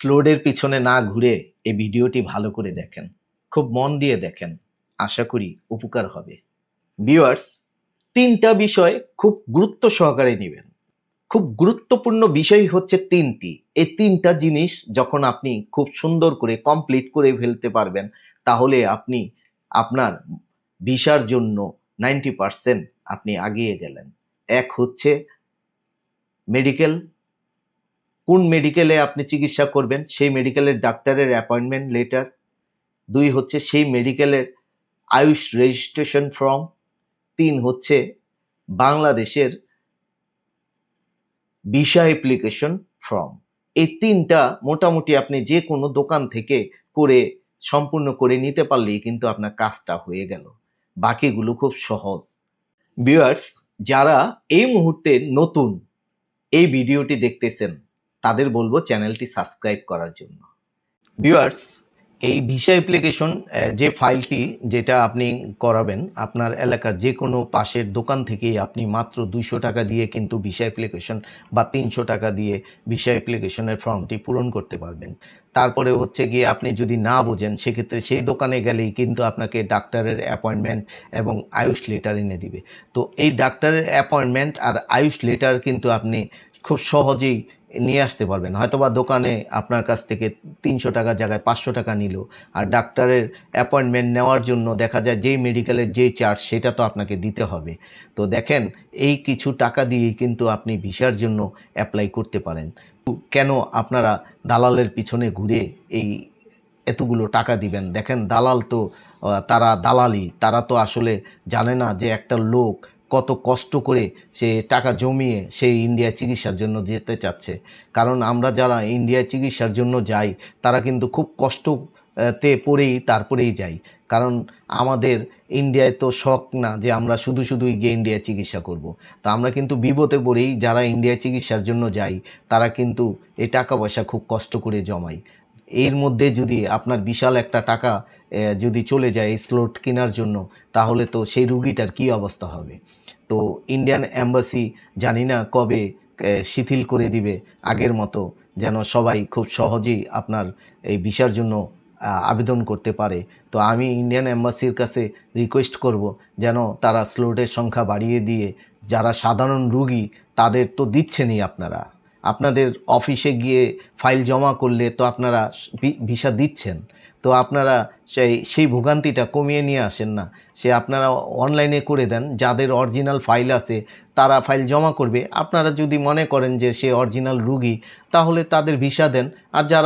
স্লোডের পিছনে না ঘুরে এই ভিডিওটি ভালো করে দেখেন। খুব মন দিয়ে দেখেন। আশা করি উপকার হবে। ভিউয়ার্স, তিনটা বিষয় খুব গুরুত্ব সহকারে নেবেন। খুব গুরুত্বপূর্ণ বিষয় হচ্ছে তিনটি। এই তিনটা জিনিস যখন আপনি খুব সুন্দর করে কমপ্লিট করে ফেলতে পারবেন, তাহলে আপনি আপনার ভিসার জন্য নাইনটি পারসেন্ট আপনি আগিয়ে গেলেন। এক হচ্ছে মেডিকেল কোন মেডিকেলে আপনি চিকিৎসা করবেন? সেই মেডিকেলের ডাক্তারের অ্যাপয়েন্টমেন্ট লেটার দুই হচ্ছে সেই মেডিকেলের আয়ুষ রেজিস্ট্রেশন ফর্ম তিন হচ্ছে বাংলাদেশের ভিসা অ্যাপ্লিকেশন ফর্ম এই তিনটা মোটামুটি আপনি যে কোনো দোকান থেকে করে সম্পূর্ণ করে নিতে পারলেই কিন্তু আপনার কাজটা হয়ে গেল। বাকিগুলো খুব সহজ। ভিউয়ার্স যারা এই মুহূর্তে নতুন এই ভিডিওটি দেখতেছেন তাদের বলব চ্যানেলটি সাবস্ক্রাইব করার জন্য। ভিউয়ার্স, এই ভিসা অ্যাপ্লিকেশন যে ফাইলটি যেটা আপনি করাবেন, আপনার এলাকার যে কোনো পাশের দোকান থেকেই আপনি মাত্র দুইশো টাকা দিয়ে কিন্তু ভিসা অ্যাপ্লিকেশন বা তিনশো টাকা দিয়ে ভিসা অ্যাপ্লিকেশনের ফর্মটি পূরণ করতে পারবেন। তারপরে হচ্ছে গিয়ে আপনি যদি না বোঝেন, সেক্ষেত্রে সেই দোকানে গেলেই কিন্তু আপনাকে ডাক্তারের অ্যাপয়েন্টমেন্ট এবং আয়ুষ লেটার এনে দিবে। তো এই ডাক্তারের অ্যাপয়েন্টমেন্ট আর আয়ুষ লেটার কিন্তু আপনি খুব সহজেই নিয়ে আসতে পারবেন। হয়তোবা দোকানে আপনার কাছ থেকে তিনশো টাকার জায়গায় পাঁচশো টাকা নিল। আর ডাক্তারের অ্যাপয়েন্টমেন্ট নেওয়ার জন্য দেখা যায় যেই মেডিকেলের যেই চার্জ সেটা তো আপনাকে দিতে হবে। তো দেখেন, এই কিছু টাকা দিয়েই কিন্তু আপনি ভিসার জন্য অ্যাপ্লাই করতে পারেন। কেন আপনারা দালালের পিছনে ঘুরে এই এতগুলো টাকা দিবেন? দেখেন, দালাল তো তারা দালালি। তারা তো আসলে জানে না যে একটা লোক কত কষ্ট করে সে টাকা জমিয়ে সেই ইন্ডিয়া চিকিৎসার জন্য যেতে চাচ্ছে। কারণ আমরা যারা ইন্ডিয়া চিকিৎসার জন্য যাই, তারা কিন্তু খুব কষ্ট তে পড়েই তারপরেই যাই। কারণ আমাদের ইন্ডিয়ায় তো শখ না যে আমরা শুধু শুধুই গিয়ে ইন্ডিয়া চিকিৎসা করব। তা আমরা কিন্তু বিপদে পড়েই যারা ইন্ডিয়া চিকিৎসার জন্য যাই, তারা কিন্তু এই টাকা পয়সা খুব কষ্ট করে জমাই এর মধ্যে যদি আপনার বিশাল একটা টাকা যদি চলে যায় এই স্লোট কেনার জন্য, তাহলে তো সেই রুগীটার কি অবস্থা হবে? তো ইন্ডিয়ান অ্যাম্বাসি জানি না কবে শিথিল করে দিবে আগের মতো, যেন সবাই খুব সহজেই আপনার এই ভিসার জন্য আবেদন করতে পারে। তো আমি ইন্ডিয়ান অ্যাম্বাসির কাছে রিকোয়েস্ট করব যেন তারা স্লোটের সংখ্যা বাড়িয়ে দিয়ে, যারা সাধারণ রুগী, তাদের তো দিচ্ছেনই আপনারা। আপনাদের অফিসে গিয়ে ফাইল জমা করলে তো আপনারা ভিসা দিচ্ছেন। তো আপনারা সেই সেই ভোগান্তিটা কমিয়ে নিয়ে আসেন না। সে আপনারা অনলাইনে করে দেন, যাদের অরিজিনাল ফাইল আছে তারা ফাইল জমা করবে। আপনারা যদি মনে করেন যে সে অরিজিনাল রুগী, তাহলে তাদের ভিসা দেন। আর যারা